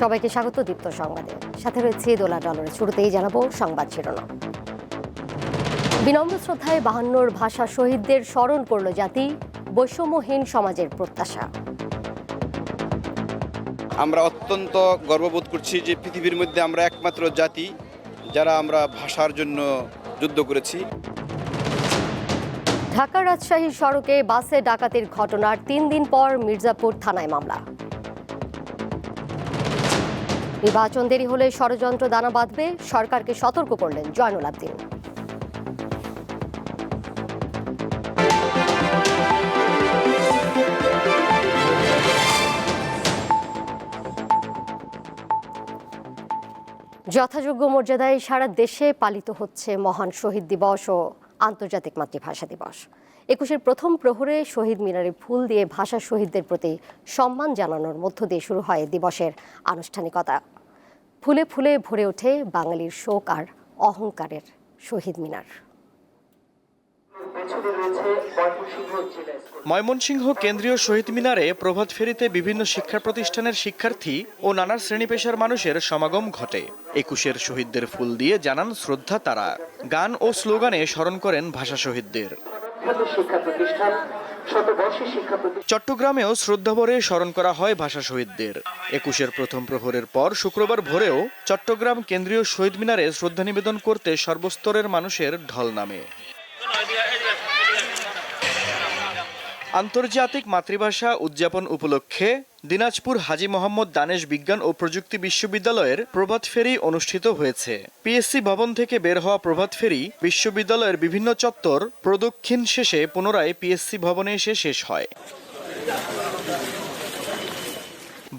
সবাইকে স্বাগত দীপ্ত সংবাদে। সাথে রয়েছে দোলা ডলরের শুরুতেই জানাব সংবাদ শিরোনাম। বিনম্র শ্রদ্ধায় বাহান্নর ভাষা শহীদদের স্মরণ করল জাতি বৈষম্যহীন সমাজের প্রত্যাশা। আমরা অত্যন্ত গর্ববোধ করছি যে পৃথিবীর মধ্যে আমরা একমাত্র জাতি যারা আমরা ভাষার জন্য যুদ্ধ করেছি। ঢাকা রাজশাহী সড়কে বাসে ডাকাতির ঘটনার তিন দিন পর মির্জাপুর থানায় মামলা। নির্বাচন দেরি হলে ষড়যন্ত্র দানা বাঁধবে, সরকারকে সতর্ক করলেন জয়নুল আবদিন। যথাযোগ্য মর্যাদায় সারা দেশে পালিত হচ্ছে মহান শহীদ দিবস ও আন্তর্জাতিক মাতৃভাষা দিবস। একুশের প্রথম প্রহরে শহীদ মিনারে ফুল দিয়ে ভাষা শহীদদের প্রতি সম্মান জানানোর মধ্য দিয়ে শুরু হয় দিবসের আনুষ্ঠানিকতা। ফুলে ফুলে ভরে ওঠে বাঙালির শোক আর অহংকারের শহীদ মিনার। ময়মনসিংহ কেন্দ্রীয় শহীদ মিনারে প্রভাত ফেরিতে বিভিন্ন শিক্ষা প্রতিষ্ঠানের শিক্ষার্থী ও নানা শ্রেণি পেশার মানুষের সমাগম ঘটে। একুশের শহীদদের ফুল দিয়ে জানান শ্রদ্ধা তারা। গান ও স্লোগানে স্মরণ করেন ভাষা শহীদদের। চট্টগ্রামেও শ্রদ্ধাভরে স্মরণ করা হয় ভাষা শহীদদের। একুশের প্রথম প্রহরের পর শুক্রবার ভোরেও চট্টগ্রাম কেন্দ্রীয় শহীদ মিনারে শ্রদ্ধা নিবেদন করতে সর্বস্তরের মানুষের ঢল নামে। আন্তর্জাতিক মাতৃভাষা উদযাপন উপলক্ষে দিনাজপুর হাজী মোহাম্মদ দানেশ বিজ্ঞান ও প্রযুক্তি বিশ্ববিদ্যালয়ের প্রভাত ফেরি অনুষ্ঠিত হয়েছে। পিএসসি ভবন থেকে বের হওয়া প্রভাত ফেরি বিশ্ববিদ্যালয়ের বিভিন্ন চত্বর প্রদক্ষিণ শেষে পুনরায় পিএসসি ভবনে এসে শেষ হয়।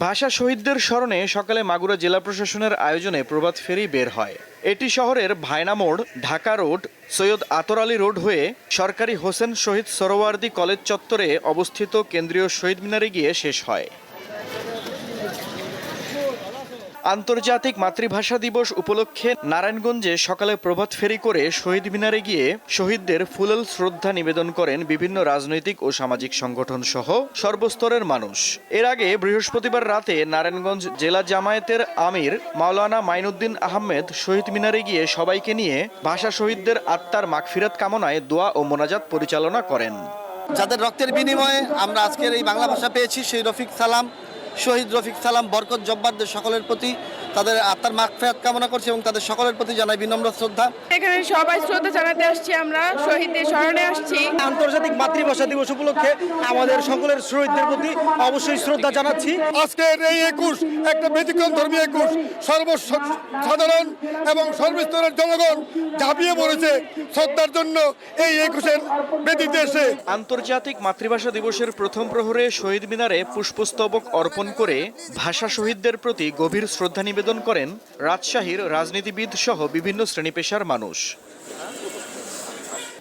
ভাষা শহীদদের স্মরণে সকালে মাগুরা জেলা প্রশাসনের আয়োজনে প্রভাত ফেরি বের হয়। এটি শহরের ভায়না মোড়, ঢাকা রোড, সৈয়দ আতর আলী রোড হয়ে সরকারি হোসেন শহীদ সরোয়ার্দি কলেজ চত্বরে অবস্থিত কেন্দ্রীয় শহীদ মিনারে গিয়ে শেষ হয়। আন্তর্জাতিক মাতৃভাষা দিবস উপলক্ষে নারায়ণগঞ্জে সকালে প্রভাত ফেরি করে শহীদ মিনারে গিয়ে শহীদদের ফুলেল শ্রদ্ধা নিবেদন করেন বিভিন্ন রাজনৈতিক ও সামাজিক সংগঠন সহ সর্বস্তরের মানুষ। এর আগে বৃহস্পতিবার রাতে নারায়ণগঞ্জ জেলা জামায়াতের আমির মাওলানা মাইনুদ্দিন আহমেদ শহীদ মিনারে গিয়ে সবাইকে নিয়ে ভাষা শহীদদের আত্মার মাগফিরাত কামনায় দোয়া ও মোনাজাত পরিচালনা করেন। যাদের রক্তের বিনিময়ে আমরা আজকের এই বাংলা ভাষা পেয়েছি, সেই রফিক সালাম শহীদ রফিক সালাম বরকত জব্বারদের সকলের প্রতি তাদের আত্মার মাগফিরাত কামনা করছি এবং তাদের সকলের প্রতি জানাই বিনম্র শ্রদ্ধা। এখানে সবাই শ্রদ্ধা জানাতে আসছি আমরা শহীদদের স্মরণে আসছি। আন্তর্জাতিক মাতৃভাষা দিবস উপলক্ষে আমাদের সকলের শহীদদের প্রতি অবশ্যই শ্রদ্ধা জানাচ্ছি। আজকের এই একুশ একটা ব্যতিক্রম ধর্মী একুশ সর্বসাধারণ এবং সর্বস্তরের জনগণ ঝাঁপিয়ে পড়েছে শ্রদ্ধার জন্য এই একুশের বেদিতে এসে। আন্তর্জাতিক মাতৃভাষা দিবসের প্রথম প্রহরে শহীদ মিনারে পুষ্পস্তবক অর্পণ করে ভাষা শহীদদের প্রতি গভীর শ্রদ্ধা নিবেদন করেন রাজশাহীর রাজনীতিবিদ সহ বিভিন্ন শ্রেণি পেশার মানুষ।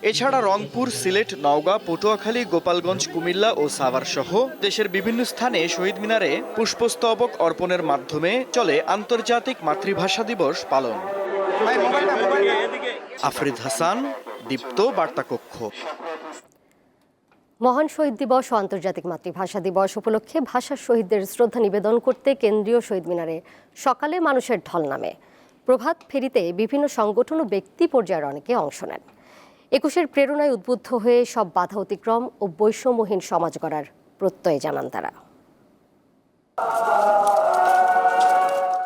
এছাড়া রংপুর, সিলেট, নওগাঁ, পটুয়াখালী, গোপালগঞ্জ, কুমিল্লা ও সাভার সহ দেশের বিভিন্ন স্থানে শহীদ মিনারে পুষ্পস্তবক অর্পণের মাধ্যমে চলে আন্তর্জাতিক মাতৃভাষা দিবস পালন। আফরিদ হাসান, দীপ্ত বার্তাকক্ষ। মহান শহীদ দিবস ও আন্তর্জাতিক মাতৃভাষা দিবস উপলক্ষে ভাষা শহীদদের শ্রদ্ধা নিবেদন করতে কেন্দ্রীয় শহীদ মিনারে সকালে মানুষের ঢল নামে। প্রভাত ফেরিতে বিভিন্ন সংগঠন ও ব্যক্তি পর্যায়ের অনেকে অংশ নেন। একুশের প্রেরণায় উদ্বুদ্ধ হয়ে সব বাধা অতিক্রম ও বৈষম্যহীন সমাজ গড়ার প্রত্যয় জানান তারা।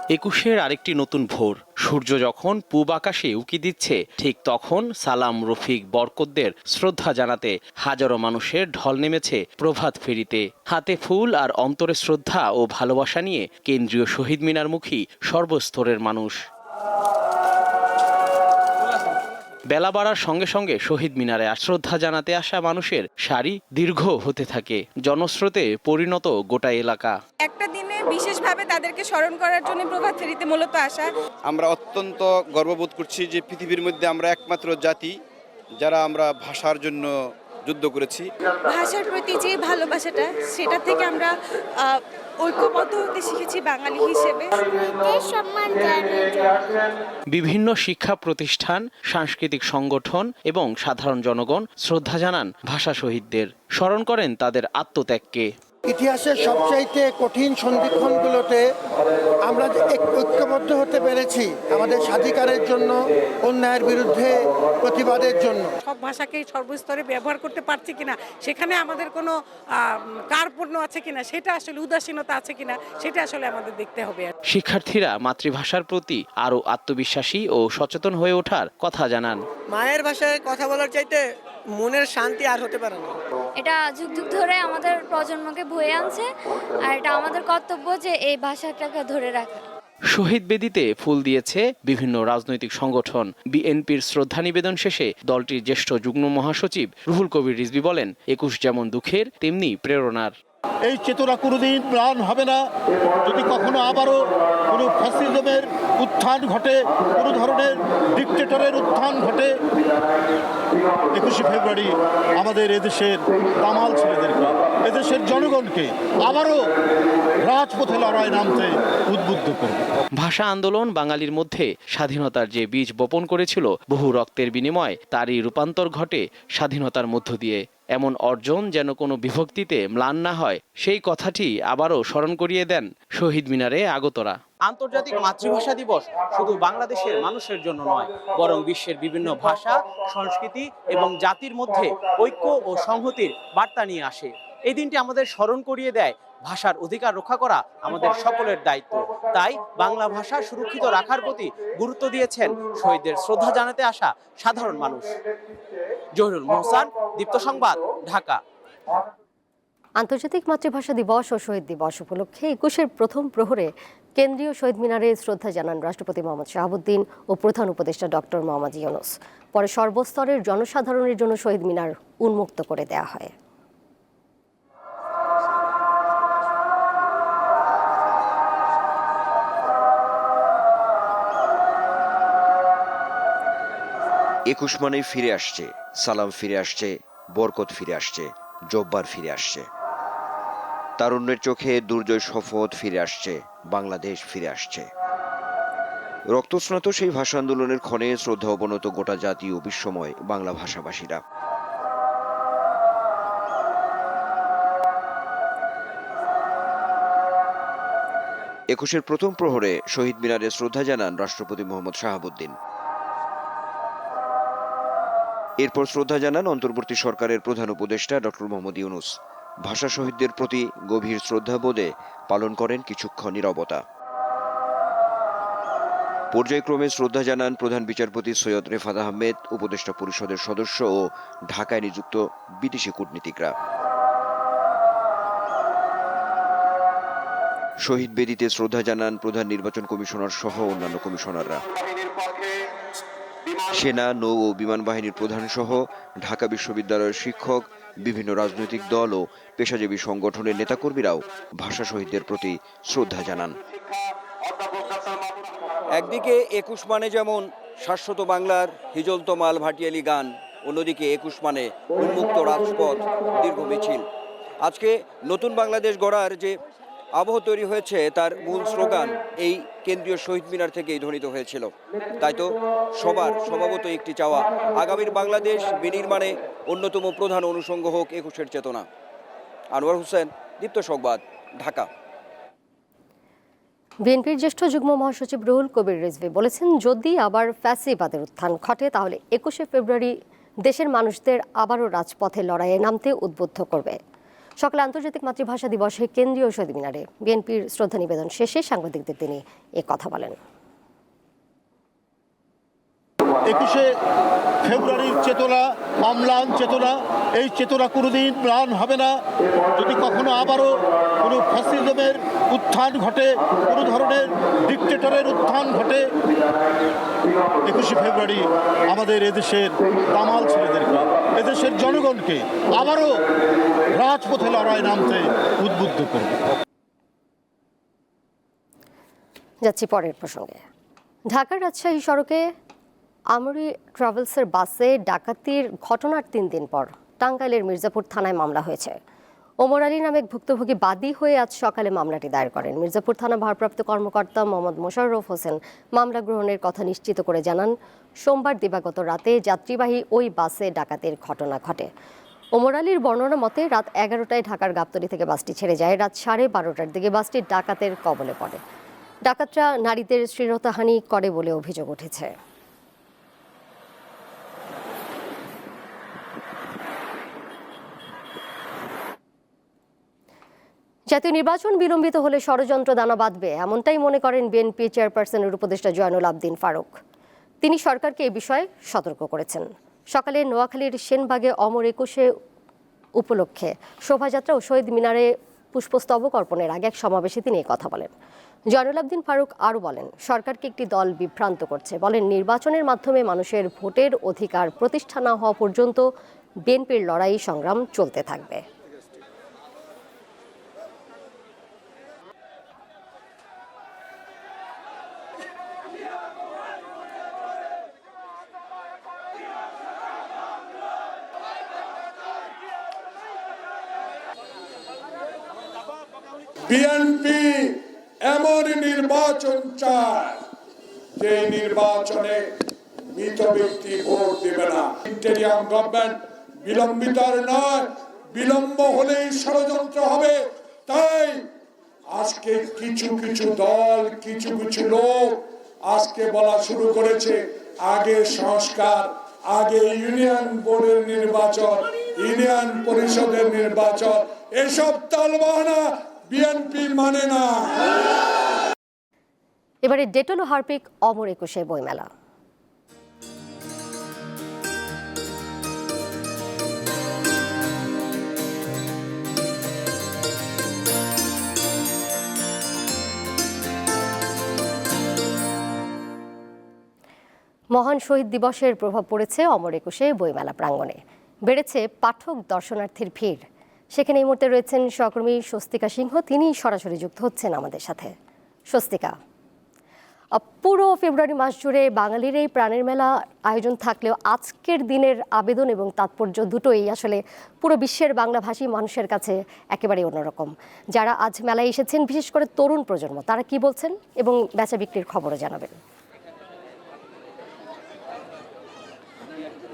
একুশের আরেকটি নতুন ভোর। সূর্য যখন পূব আকাশে উকি দিচ্ছে, ঠিক তখন সালাম, রফিক, বরকতদের শ্রদ্ধা জানাতে হাজারো মানুষের ঢল নেমেছে প্রভাত ফেরিতে। হাতে ফুল আর অন্তরে শ্রদ্ধা ও ভালোবাসা নিয়ে কেন্দ্রীয় শহীদ মিনারমুখী সর্বস্তরের মানুষ। বেলা বাড়ার সঙ্গে সঙ্গে শহীদ মিনারে শ্রদ্ধা জানাতে আসা মানুষের সারি দীর্ঘ হতে থাকে। জনস্রোতে পরিণত গোটা এলাকা। একটা বিশেষভাবে তাদেরকে স্মরণ করার জন্য প্রভাত ফেরিতে মূলত আসা। আমরা অত্যন্ত গর্ববোধ করছি যে পৃথিবীর মধ্যে আমরা একমাত্র জাতি যারা আমরা ভাষার জন্য যুদ্ধ করেছি। ভাষার প্রতি যে ভালোবাসাটা সেটা থেকে আমরা ঐক্যবদ্ধ হতে শিখেছি বাঙালি হিসেবে। বিভিন্ন শিক্ষা প্রতিষ্ঠান সাংস্কৃতিক সংগঠন এবং সাধারণ জনগণ শ্রদ্ধা জানান ভাষা শহীদদের। স্মরণ করেন তাদের আত্মত্যাগকে। ইতিহাসের সবচাইতে কঠিন সন্ধিক্ষণগুলোতে আমরা যে এক- ঐক্যবদ্ধ হতে পেরেছি আমাদের স্বাধিকারের জন্য অন্যায়ের বিরুদ্ধে প্রতিবাদের জন্য। সব ভাষাকেই সর্বস্তরে ব্যবহার করতে পারছি কিনা সেখানে আমাদের কোনো কার্পণ্য আছে কিনা সেটা আসলে উদাসীনতা আছে কিনা সেটা আসলে আমাদের দেখতে হবে। শিক্ষার্থীরা মাতৃভাষার প্রতি আরও আত্মবিশ্বাসী ও সচেতন হয়ে ওঠার কথা জানান। মায়ের ভাষায় কথা বলার চাইতে মনের শান্তি আর হতে পারে না। এটা যুগ যুগ ধরে আমাদের প্রজন্মকে বয়ে আনছে আর এটা আমাদের কর্তব্য যে এই ভাষাটাকে ধরে রাখা। শহীদ বেদিতে ফুল দিয়েছে বিভিন্ন রাজনৈতিক সংগঠন। বিএনপির শ্রদ্ধা নিবেদন শেষে দলটির জ্যেষ্ঠ যুগ্ম মহাসচিব রুহুল কবির রিজবি বলেন একুশ যেমন দুঃখের তেমনি প্রেরণার। এই চেতনা কোনোদিন ম্লান হবে না। যদি কখনো আবারও কোনো ফ্যাসিজমের উত্থান ঘটে, কোনো ধরনের ডিকটেটরের উত্থান ঘটে, একুশে ফেব্রুয়ারি আমাদের এদেশের দামাল ছেলেদেরকে, এদেশের জনগণকে আবারও রাজপথে লড়াই নামতে উদ্বুদ্ধ করবে। ভাষা আন্দোলন বাঙালির মধ্যে স্বাধীনতার যে বীজ বপন করেছিল, বহু রক্তের বিনিময়ে তারই রূপান্তর ঘটে স্বাধীনতার মধ্য দিয়ে। এমন অর্জন যেন কোনো বিভক্তিতে ম্লান না হয়, সেই কথাটি আবারও স্মরণ করিয়ে দেন শহীদ মিনারে আগতরা। আন্তর্জাতিক মাতৃভাষা দিবস শুধু বাংলাদেশের মানুষের জন্য নয়, বরং বিশ্বের বিভিন্ন ভাষা, সংস্কৃতি এবং জাতির মধ্যে ঐক্য ও সংহতির বার্তা নিয়ে আসে। এই দিনটি আমাদের স্মরণ করিয়ে দেয়, ভাষার অধিকার রক্ষা করা আমাদের সকলের দায়িত্ব। তাই বাংলা ভাষা সুরক্ষিত রাখার প্রতি গুরুত্ব দিয়েছেন শহীদদের শ্রদ্ধা জানাতে আসা সাধারণ মানুষ। জহিরুল মোহসান, দীপ্ত সংবাদ, ঢাকা। আন্তর্জাতিক মাতৃভাষা দিবস ও শহীদ দিবস উপলক্ষে একুশের প্রথম প্রহরে কেন্দ্রীয় শহীদ মিনারে শ্রদ্ধা জানান রাষ্ট্রপতি মোহাম্মদ শাহাবুদ্দিন ও প্রধান উপদেষ্টা ডক্টর মোহাম্মদ ইউনুস। পরে সর্বস্তরের জনসাধারণের জন্য শহীদ মিনার উন্মুক্ত করে দেয়া হয়। একুশ মানেই ফিরে আসছে। সালাম ফিরে আসছে, বরকত ফিরে আসছে, জব্বার ফিরে আসছে। তারুণ্যের চোখে দুর্জয় শপথ ফিরে আসছে, বাংলাদেশ ফিরে আসছে। রক্তস্নাত সেই ভাষা আন্দোলনের ক্ষণে শ্রদ্ধা অবনত গোটা জাতি ও বিশ্বময় বাংলা ভাষাভাষীরা। একুশের প্রথম প্রহরে শহীদ মিনারে শ্রদ্ধা জানান রাষ্ট্রপতি মোহাম্মদ শাহাবুদ্দিন। এরপর শ্রদ্ধা জানান অন্তর্বর্তী সরকারের প্রধান উপদেষ্টা ডক্টর মোহাম্মদ ইউনুস। ভাষা শহীদদের প্রতি গভীর শ্রদ্ধাবোধে পালন করেন কিছুক্ষণ নিরবতা। পর্যায়ক্রমে শ্রদ্ধা জানান প্রধান বিচারপতি সৈয়দ রেফাত আহমেদ, উপদেষ্টা পরিষদের সদস্য ও ঢাকায় নিযুক্ত বিদেশি কূটনীতিকরা। শহীদ বেদিতে শ্রদ্ধা জানান প্রধান নির্বাচন কমিশনার সহ অন্যান্য কমিশনাররা। সেনা, নৌ ও বিমান বাহিনীর প্রধান সহ ঢাকা বিশ্ববিদ্যালয়ের শিক্ষক, বিভিন্ন রাজনৈতিক দল ও পেশাজীবী সংগঠনের নেতাকর্মীরাও ভাষা শহীদদের প্রতি শ্রদ্ধা জানান। একদিকে একুশ মানে যেমন শাশ্বত বাংলার হিজলত মাল ভাটিয়ালি গান, অন্যদিকে একুশ মানে উন্মুক্ত রাজপথ দীর্ঘ মিছিল। আজকে নতুন বাংলাদেশ গড়ার যে আবহ তৈরি হয়েছে তার মূল স্লোগান, এই কেন্দ্রীয় শহীদ মিনার থেকেই ধ্বনিত হয়েছিল। তাই তো সবার স্বভাবত একটি চাওয়া। আগামীর বাংলাদেশ বিনির্মাণে অন্যতম প্রধান অনুষঙ্গ হোক একুশের চেতনা। আনোয়ার হোসেন, দীপ্ত সংবাদ, ঢাকা। বিএনপির জ্যেষ্ঠ যুগ্ম মহাসচিব রুহুল কবির রিজভি বলেছেন, যদি আবার ফ্যাসিবাদের উত্থান ঘটে, তাহলে একুশে ফেব্রুয়ারি দেশের মানুষদের আবারও রাজপথে লড়াইয়ে নামতে উদ্বুদ্ধ করবে। সকালে আন্তর্জাতিক মাতৃভাষা দিবসে কেন্দ্রীয় শহীদ মিনারে বিএনপির শ্রদ্ধা নিবেদন শেষে সাংবাদিকদের তিনি এ কথা বলেন। একুশে ফেব্রুয়ারির চেতনা, অম্লান চেতনা, এই চেতনা কোনোদিন প্রাণ হবে না। যদি কখনো আবারও কোনো ফ্যাসিজমের উত্থান ঘটে, কোনো ধরনের ডিকটেটরের উত্থান ঘটে, একুশে ফেব্রুয়ারি আমাদের এদেশের দামাল ছেলেদেরকে, এদেশের জনগণকে আবারও রাজপথে লড়াই নামতে উদ্বুদ্ধ করবে। যাচ্ছি পরের প্রসঙ্গে। ঢাকার রাজশাহী সড়কে আমরি ট্রাভেলসের বাসে ডাকাতির ঘটনার তিন দিন পর টাঙ্গাইলের মির্জাপুর থানায় মামলা হয়েছে। ওমর আলী নামে ভুক্তভোগী বাদী হয়ে আজ সকালে মামলাটি দায়ের করেন। মির্জাপুর থানা ভারপ্রাপ্ত কর্মকর্তা মোহাম্মদ মোশাররফ হোসেন মামলা গ্রহণের কথা নিশ্চিত করে জানান, সোমবার দিবাগত রাতে যাত্রীবাহী ওই বাসে ডাকাতির ঘটনা ঘটে। ওমর আলীর বর্ণনা মতে, রাত এগারোটায় ঢাকার গাবতলী থেকে বাসটি ছেড়ে যায়। রাত সাড়ে বারোটার দিকে বাসটি ডাকাতের কবলে পড়ে। ডাকাতরা নারীদের শ্লীলতাহানি করে বলে অভিযোগ উঠেছে। জাতীয় নির্বাচন বিলম্বিত হলে ষড়যন্ত্র দানা বাঁধবে, এমনটাই মনে করেন বিএনপি চেয়ারপারসনের উপদেষ্টা জয়নুল আবদিন ফারুক। তিনি সরকারকে এ বিষয়ে সতর্ক করেছেন। সকালে নোয়াখালীর সেনবাগে অমর একুশে উপলক্ষে শোভাযাত্রা ও শহীদ মিনারে পুষ্পস্তবক অর্পণের আগে এক সমাবেশে তিনি কথা বলেন। জয়নুল আবদিন ফারুক আরও বলেন, সরকারকে একটি দল বিভ্রান্ত করছে বলেন, নির্বাচনের মাধ্যমে মানুষের ভোটের অধিকার প্রতিষ্ঠা না হওয়া পর্যন্ত বিএনপির লড়াই সংগ্রাম চলতে থাকবে। বিএনপি এমন নির্বাচন চায় যে নির্বাচনে মৃত ব্যক্তি ভোট দেবে না। ইন্টেরিয়াম গভর্নমেন্ট বিলম্বিতার নয়, বিলম্ব হলেই ষড়যন্ত্র হবে। তাই আজকে কিছু কিছু দল, কিছু কিছু লোক আজকে বলা শুরু করেছে, আগে সংস্কার, আগে ইউনিয়ন বোর্ডের নির্বাচন, ইউনিয়ন পরিষদের নির্বাচন, এসব তালবাহানা বিএনপি মানে না। এবারে ডেটল হারপিক অমর একুশে বইমেলা। মহান শহীদ দিবসের প্রভাব পড়েছে অমর একুশে বইমেলা প্রাঙ্গণে। বেড়েছে পাঠক দর্শনার্থীর ভিড়। সেখানে এই মুহূর্তে রয়েছেন সহকর্মী স্বস্তিকা সিংহ। তিনি সরাসরি যুক্ত হচ্ছেন আমাদের সাথে। স্বস্তিকা পুরো ফেব্রুয়ারি মাস জুড়ে বাঙালির এই প্রাণের মেলা আয়োজন থাকলেও আজকের দিনের আবেদন এবং তাৎপর্য দুটোই আসলে পুরো বিশ্বের বাংলাভাষী মানুষের কাছে একেবারে অন্যরকম। যারা আজ মেলায় এসেছেন, বিশেষ করে তরুণ প্রজন্ম, তারা কি বলছেন এবং বেচা বিক্রির খবরও জানাবেন।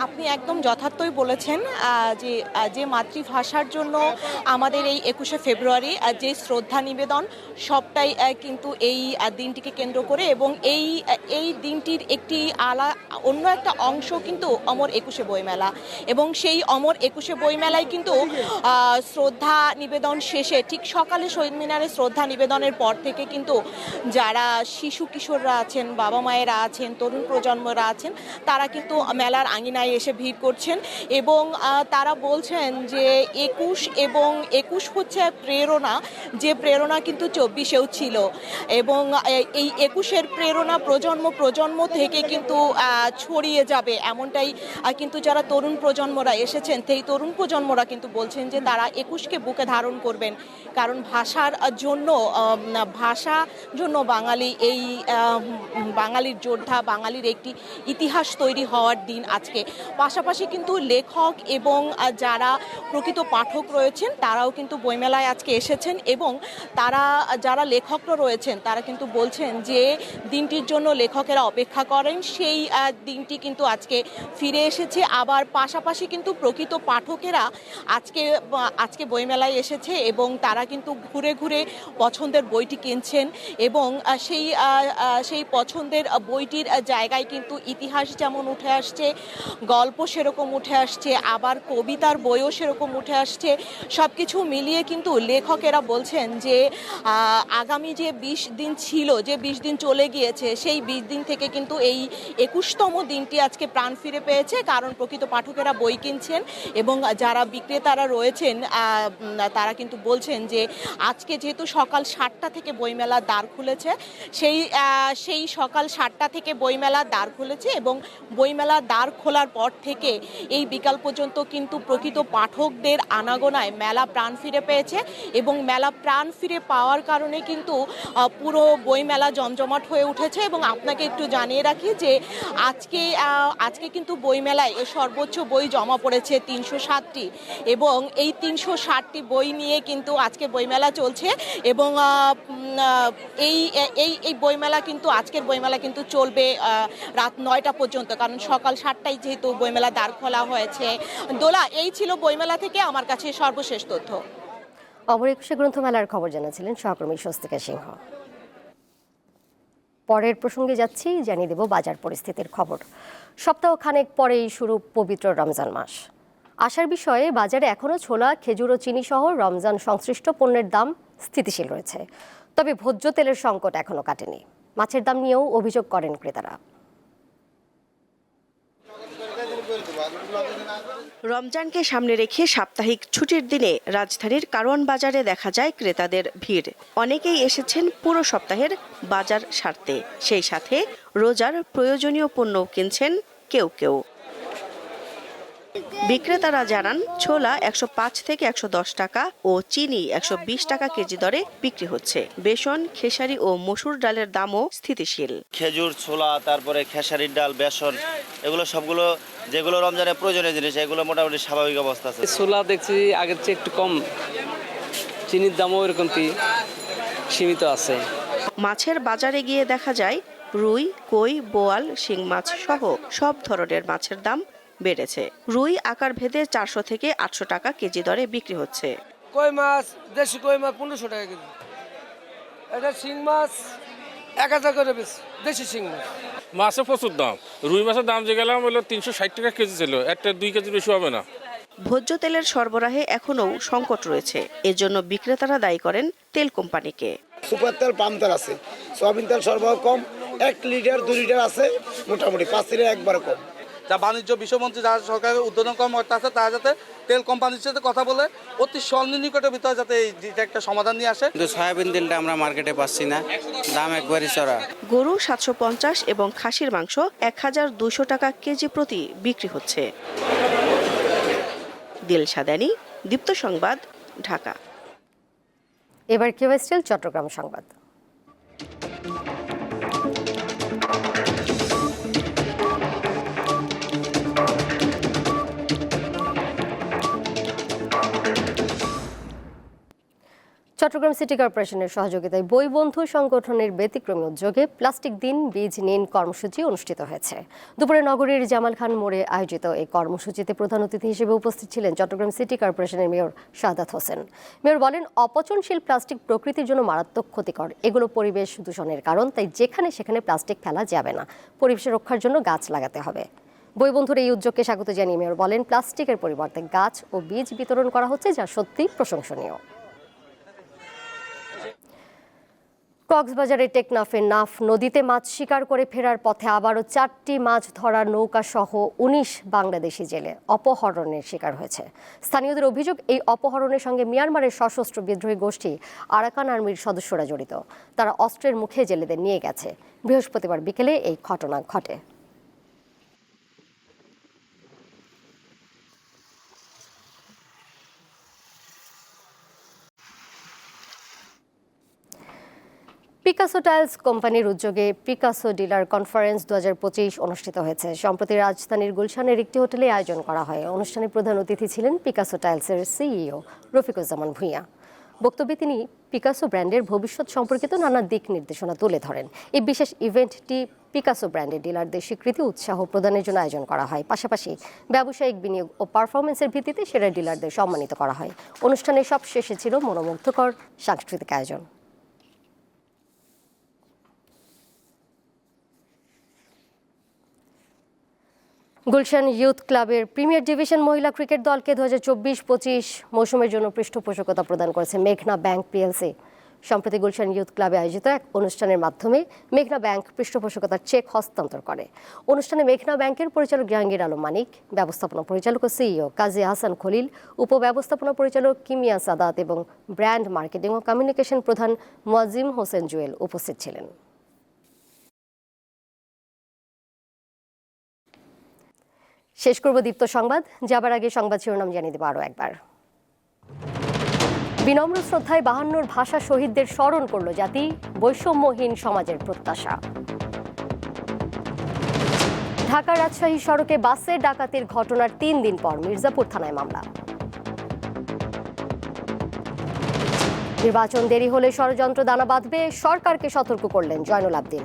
আপনি একদম যথার্থই বলেছেন যে যে মাতৃভাষার জন্য আমাদের এই একুশে ফেব্রুয়ারি যে শ্রদ্ধা নিবেদন, সবটাই কিন্তু এই দিনটিকে কেন্দ্র করে এবং এই এই দিনটির একটি আলা, অন্য একটা অংশ কিন্তু অমর একুশে বইমেলা এবং সেই অমর একুশে বইমেলায় কিন্তু শ্রদ্ধা নিবেদন শেষে, ঠিক সকালে শহীদ মিনারে শ্রদ্ধা নিবেদনের পর থেকে কিন্তু যারা শিশু কিশোররা আছেন বাবা মায়েরা আছেন, তরুণ প্রজন্মরা আছেন, তারা কিন্তু মেলার আঙিনায় এসে ভিড় করছেন এবং তারা বলছেন যে একুশ এবং একুশ হচ্ছে প্রেরণা, যে প্রেরণা কিন্তু চব্বিশেও ছিল। এবং এই একুশের প্রেরণা প্রজন্ম প্রজন্ম থেকে কিন্তু ছড়িয়ে যাবে এমনটাই কিন্তু যারা তরুণ প্রজন্মরা এসেছেন, সেই তরুণ প্রজন্মরা কিন্তু বলছেন যে তারা একুশকে বুকে ধারণ করবেন। কারণ ভাষার জন্য ভাষা জন্য বাঙালি এই বাঙালির যোদ্ধা, বাঙালির একটি ইতিহাস তৈরি হওয়ার দিন আজকে। পাশাপাশি কিন্তু লেখক এবং যারা প্রকৃত পাঠক রয়েছেন, তারাও কিন্তু বইমেলায় আজকে এসেছেন এবং তারা, যারা লেখকরা রয়েছেন, তারা কিন্তু বলছেন যে দিনটির জন্য লেখকেরা অপেক্ষা করেন। সেই দিনটি কিন্তু আজকে ফিরে এসেছে। আবার পাশাপাশি কিন্তু প্রকৃত পাঠকেরা আজকে আজকে বইমেলায় এসেছে এবং তারা কিন্তু ঘুরে ঘুরে পছন্দের বইটি কিনছেন এবং সেই সেই পছন্দের বইটির জায়গায় কিন্তু ইতিহাস যেমন উঠে আসছে গল্প সেরকম উঠে আসছে, আবার কবিতার বইও সেরকম উঠে আসছে। সব কিছু মিলিয়ে কিন্তু লেখকেরা বলছেন যে আগামী যে বিশ দিন ছিল, যে বিশ দিন চলে গিয়েছে, সেই বিশ দিন থেকে কিন্তু এই একুশতম দিনটি আজকে প্রাণ ফিরে পেয়েছে, কারণ প্রকৃত পাঠকেরা বই কিনছেন এবং যারা বিক্রেতারা রয়েছেন তারা কিন্তু বলছেন যে, আজকে যেহেতু সকাল সাতটা থেকে বইমেলার দ্বার খুলেছে, সেই সেই সকাল সাতটা থেকে বইমেলার দ্বার খুলেছে এবং বইমেলার দ্বার খোলার পর থেকে এই বিকাল পর্যন্ত কিন্তু প্রকৃত পাঠকদের আনাগোনায় মেলা প্রাণ ফিরে পেয়েছে এবং মেলা প্রাণ ফিরে পাওয়ার কারণে কিন্তু পুরো বইমেলা জমজমাট হয়ে উঠেছে এবং আপনাকে একটু জানিয়ে রাখি যে আজকে আজকে কিন্তু বইমেলায় এ সর্বোচ্চ বই জমা পড়েছে তিনশো ষাটটি এবং এই তিনশো ষাটটি বই নিয়ে কিন্তু আজকে বইমেলা চলছে এবং এই এই এই বইমেলা কিন্তু, আজকের বইমেলা কিন্তু চলবে রাত নয়টা পর্যন্ত। কারণ সকাল সাতটায় যেহেতু বইমেলা দ্বার খোলা হয়েছে। দোলা, এই ছিল বইমেলা থেকে আমার কাছে সর্বশেষ তথ্য। অমর একুশে গ্রন্থমেলার খবর জানাচ্ছিলেন সহকর্মী স্বস্তিকা সিংহ। পরের প্রসঙ্গে যাচ্ছি, জানিয়ে দেব বাজার পরিস্থিতির খবর। সপ্তাহ খানেক পরেই শুরু পবিত্র রমজান মাস। আসার বিষয়ে, বাজারে এখনও ছোলা, খেজুর ও চিনি সহ রমজান সংশ্লিষ্ট পণ্যের দাম স্থিতিশীল রয়েছে। তবে ভোজ্য তেলের সংকট এখনও কাটেনি। মাছের দাম নিয়েও অভিযোগ করেন ক্রেতারা। রমজানকে সামনে রেখে সাপ্তাহিক ছুটির দিনে রাজধানীর কারওয়ান বাজারে দেখা যায় ক্রেতাদের ভিড়। অনেকেই এসেছেন পুরো সপ্তাহের বাজার সারতে। সেই সাথে রোজার প্রয়োজনীয় পণ্যও কিনছেন কেউ কেউ। বিক্রেতারা জানান ছোলা একশো পাঁচ থেকে একশো দশ টাকা ও চিনি একশো বিশ টাকা কেজি দরে বিক্রি হচ্ছে। বেসন খেসারি ও মসুর ডালের দামও স্থিতিশীল। খেজুর ছোলা তারপরে খেসারির ডাল বেসন এগুলো সবগুলো যেগুলো রমজানের প্রয়োজনীয় জিনিস এগুলো মোটামুটি স্বাভাবিক অবস্থা আছে। ছোলা দেখছি আগের চেয়ে একটু কম। চিনির দামও এরকম সীমিত আছে। মাছের বাজারে গিয়ে দেখা যায় রুই কই বোয়াল শিং মাছ সহ সব ধরনের মাছের দাম বেড়েছে। রুই আকার ভেদে চারশো থেকে আটশো টাকা কেজি দরে বিক্রি হচ্ছে। কই মাছ? দেশি কই মাছ? পনেরোশো টাকা কেজি। এটা শিং মাছ এক হাজার করে বেশ দেশি শিং মাছ। মাছের প্রচুর দাম। রুই মাছের দাম যে গেলাম হলো তিনশো ষাট টাকা কেজি ছিল। একটা দুই কেজি বেশি হবে না। ভোজ্য তেলের সরবরাহে এখনও সংকট রয়েছে। এজন্য বিক্রেতারা দায়ী করেন তেল কোম্পানিকে। সুপার তেল পাম তেল আছে। সয়াবিন তেল সরবরাহ কম। এক লিটার দু লিটার আছে। মোটামুটি পাঁচ লিটার একবার কম। যা বাণিজ্য বিষয়মন্ত্রী যারা সরকারের উদ্বোধন কর্মকর্তা আছে তারা যাতে তেল কোম্পানির সাথে কথা বলে অতি সন্নিকটের ভিতরে যাতে এই একটা সমাধান নিয়ে আসে। কিন্তু সয়াবিন তেলটা আমরা মার্কেটে পাচ্ছি না। দাম একবারই চড়া। গরু সাতশো পঞ্চাশ এবং খাসির মাংস এক হাজার দুশো টাকা কেজি প্রতি বিক্রি হচ্ছে। দিল সাদানি দীপ্ত সংবাদ ঢাকা। এবার কেওয়েস্টেল চট্টগ্রাম সংবাদ। চট্টগ্রাম সিটি কর্পোরেশনের সহযোগিতায় বই বন্ধু সংগঠনের ব্যতিক্রমী উদ্যোগে প্লাস্টিক দিন, বীজ নিন কর্মসূচি অনুষ্ঠিত হয়েছে। দুপুরে নগরীর জামাল খান মোড়ে আয়োজিত এই কর্মসূচিতে প্রধান অতিথি হিসেবে উপস্থিত ছিলেন চট্টগ্রাম সিটি কর্পোরেশনের মেয়র শাহাদাত হোসেন। মেয়র বলেন, অপচনশীল প্লাস্টিক প্রকৃতির জন্য মারাত্মক ক্ষতিকর। এগুলো পরিবেশ দূষণের কারণ, তাই যেখানে সেখানে প্লাস্টিক ফেলা যাবে না। পরিবেশ রক্ষার জন্য গাছ লাগাতে হবে। বই বন্ধুর এই উদ্যোগকে স্বাগত জানিয়ে মেয়র বলেন, প্লাস্টিকের পরিবর্তে গাছ ও বীজ বিতরণ করা হচ্ছে, যা সত্যি প্রশংসনীয়। কক্সবাজারের টেকনাফের নাফ নদীতে মাছ শিকার করে ফেরার পথে আবারও চারটি মাছ ধরার নৌকা সহ উনিশ বাংলাদেশি জেলে অপহরণের শিকার হয়েছে। স্থানীয়দের অভিযোগ, এই অপহরণের সঙ্গে মিয়ানমারের সশস্ত্র বিদ্রোহী গোষ্ঠী আরাকান আর্মির সদস্যরা জড়িত। তারা অস্ত্রের মুখে জেলেদের নিয়ে গেছে। বৃহস্পতিবার বিকেলে এই ঘটনা ঘটে। পিকাসো টাইলস কোম্পানির উদ্যোগে পিকাসো ডিলার কনফারেন্স দু হাজার পঁচিশ অনুষ্ঠিত হয়েছে। সম্প্রতি রাজধানীর গুলশানের একটি হোটেলে আয়োজন করা হয়। অনুষ্ঠানে প্রধান অতিথি ছিলেন পিকাসো টাইলসের সিইও রফিকুজ্জামান ভূঁইয়া। বক্তব্যে তিনি পিকাসো ব্র্যান্ডের ভবিষ্যৎ সম্পর্কিত নানা দিক নির্দেশনা তুলে ধরেন। এই বিশেষ ইভেন্টটি পিকাসো ব্র্যান্ডের ডিলারদের স্বীকৃতি, উৎসাহ প্রদানের জন্য আয়োজন করা হয়। পাশাপাশি ব্যবসায়িক বিনিয়োগ ও পারফরমেন্সের ভিত্তিতে সেরা ডিলারদের সম্মানিত করা হয়। অনুষ্ঠানের সব শেষে ছিল মনোমুগ্ধকর সাংস্কৃতিক আয়োজন। গুলশান ইউথ ক্লাবের প্রিমিয়ার ডিভিশন মহিলা ক্রিকেট দলকে দু হাজার চব্বিশ পঁচিশ মৌসুমের জন্য পৃষ্ঠপোষকতা প্রদান করেছে মেঘনা ব্যাংক পিএলসি। সম্প্রতি গুলশান ইউথ ক্লাবে আয়োজিত এক অনুষ্ঠানের মাধ্যমে মেঘনা ব্যাংক পৃষ্ঠপোষকতার চেক হস্তান্তর করে। অনুষ্ঠানে মেঘনা ব্যাংকের পরিচালক জাহাঙ্গীর আলম মানিক, ব্যবস্থাপনা পরিচালক ও সিইও কাজী হাসান খলিল, উপব্যবস্থাপনা পরিচালক কিমিয়া সাদাত এবং ব্র্যান্ড মার্কেটিং ও কমিউনিকেশন প্রধান মোয়াজিম হোসেন জুয়েল উপস্থিত ছিলেন। শেষ করব দীপ্ত সংবাদ। যাবার আগে সংবাদ শিরোনাম জানিয়ে দেবো আরও একবার। বিনম্র শ্রদ্ধায় বাহান্নর ভাষা শহীদদের স্মরণ করল জাতি, বৈষম্যহীন সমাজের প্রত্যাশা। ঢাকা রাজশাহী সড়কে বাসের ডাকাতির ঘটনার তিন দিন পর মির্জাপুর থানায় মামলা। নির্বাচন দেরি হলে ষড়যন্ত্র দানা বাঁধবে, সরকারকে সতর্ক করলেন জয়নুল আবদিন।